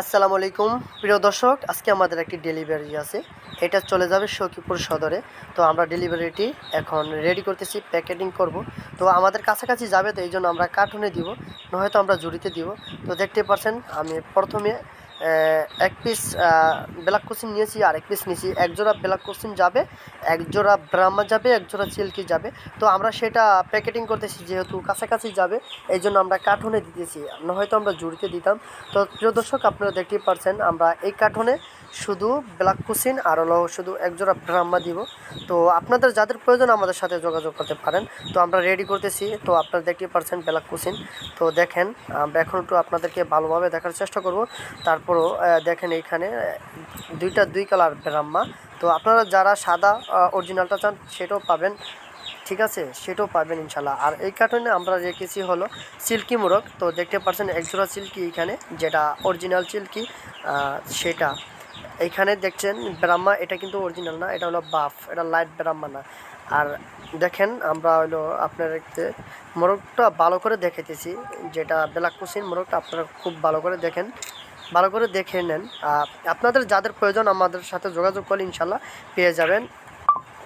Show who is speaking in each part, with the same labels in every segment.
Speaker 1: আসসালামু আলাইকুম। প্রিয় দর্শক, আজকে আমাদের একটি ডেলিভারি আছে। এটা চলে যাবে সখীপুর সদরে। তো আমরা ডেলিভারিটি এখন রেডি করতেছি প্যাকেটিং করব। তো আমাদের কাছাকাছি যাবে, তো এই জন্য আমরা কার্টুনে দিব, নয়তো আমরা জুড়িতে দিব। তো দেখতে পাচ্ছেন, আমি প্রথমে এক পিস ব্ল্যাক কোচিন নিয়েছি আর এক পিস নিয়েছি। এক জোড়া ব্ল্যাক কোচিন যাবে এক জোড়া ব্রাহ্মা যাবে এক জোড়া চিল্কি যাবে। তো আমরা সেটা প্যাকেটিং করতেছি, যেহেতু কাছাকাছি যাবে এই জন্য আমরা কার্টুনে দিতেছি। নয়তো আমরা জুড়িতে দিতাম। তো প্রিয় দর্শক, আপনারা দেখতেই পারছেন, আমরা এই কার্টুনে শুধু ব্ল্যাক কুসিন আর হলো শুধু একজোড়া ব্রাহ্মা দিব। তো আপনাদের যাদের প্রয়োজন, আমাদের সাথে যোগাযোগ করতে পারেন। তো আমরা রেডি করতেছি। তো আপনারা দেখতেই পারছেন ব্ল্যাক কুসিন। তো দেখেন, আমরা এখন একটু আপনাদেরকে ভালোভাবে দেখার চেষ্টা করব। তারপরও দেখেন এইখানে দুইটা দুই কালার ব্রাহ্মা। তো আপনারা যারা সাদা অরিজিনালটা চান, সেটাও পাবেন। ঠিক আছে? সেটাও পাবেন ইনশাল্লাহ আর এই কার্টুনে আমরা রেখেছি হলো সিল্কি মোরগ। তো দেখতে পাচ্ছেন একজোড়া সিল্কি এখানে, যেটা অরিজিনাল সিল্কি সেটা। এইখানে দেখছেন ব্রাহ্মা, এটা কিন্তু অরিজিনাল না, এটা হলো বাফ, এটা লাইট ব্রাহ্মা না। আর দেখেন, আমরা হলো আপনার মোরগটা ভালো করে দেখেতেছি যেটা ব্ল্যাক কুসিন মোরগটা আপনারা খুব ভালো করে দেখেন। ভালো করে দেখে নেন। আপনাদের যাদের প্রয়োজন আমাদের সাথে যোগাযোগ করলে ইনশাল্লাহ পেয়ে যাবেন।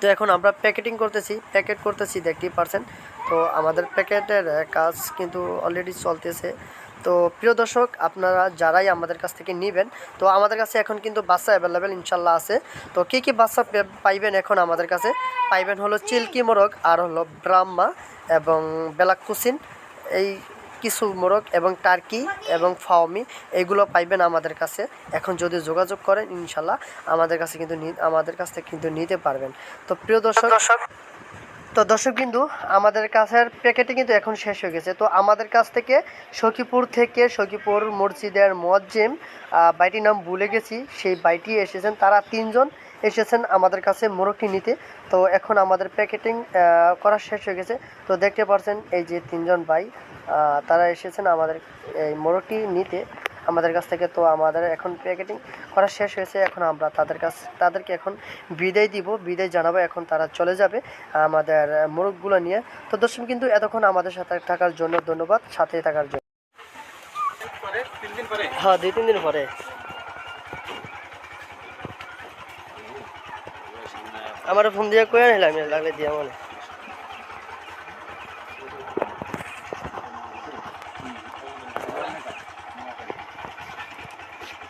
Speaker 1: তো এখন আমরা প্যাকেটিং করতেছি, প্যাকেট করতেছি, দেখতেই পারছেন। তো আমাদের প্যাকেটের কাজ কিন্তু অলরেডি চলতেছে। তো প্রিয় দর্শক, আপনারা যারাই আমাদের কাছ থেকে নেবেন, তো আমাদের কাছে এখন কিন্তু বাচ্চা অ্যাভেলেবেল ইনশাল্লাহ আছে। তো কী কী বাচ্চা পাইবেন এখন আমাদের কাছে? পাইবেন হলো চিল্কি মোরগ, আর হলো ব্রাহ্মা এবং বেলাক কুসিন এই কিছু মোরগ এবং টার্কি এবং ফাওমি এগুলো পাইবেন আমাদের কাছে। এখন যদি যোগাযোগ করেন ইনশাল্লাহ আমাদের কাছে কিন্তু আমাদের কাছ থেকে কিন্তু নিতে পারবেন। তো প্রিয় দর্শক তো দর্শক বিন্দু আমাদের কাছের প্যাকেটে কিন্তু এখন শেষ হয়ে গেছে। তো আমাদের কাছ থেকে সখীপুর থেকে সখীপুর মসজিদের মোয়াজ্জিম বাইটির নাম ভুলে গেছি। সেই বাইটি এসেছেন। তারা তিনজন এসেছেন আমাদের কাছে মোরগটি নিতে। তো এখন আমাদের প্যাকেটিং করা শেষ হয়ে গেছে। তো দেখতে পাচ্ছেন এই যে তিনজন ভাই তারা এসেছেন আমাদের এই মোরগটি নিতে। আমাদের কাছ থেকে তো আমাদের এখন প্যাকেটিং করা শেষ হয়েছে। এখন আমরা তাদের কাছ তাদেরকে এখন বিদায় দিব বিদায় জানাব। এখন তারা চলে যাবে আমাদের মোরগগুলো নিয়ে। তো দর্শক কিন্তু এতক্ষণ আমাদের সাথে থাকার জন্য ধন্যবাদ সাথে থাকার জন্য। হ্যাঁ দুই তিন দিন পরে। আমার ফোন দিয়ে কয়ে নিলাম লাগলে দিয়ে আমার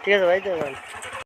Speaker 1: ঠিক আছে ভাই তো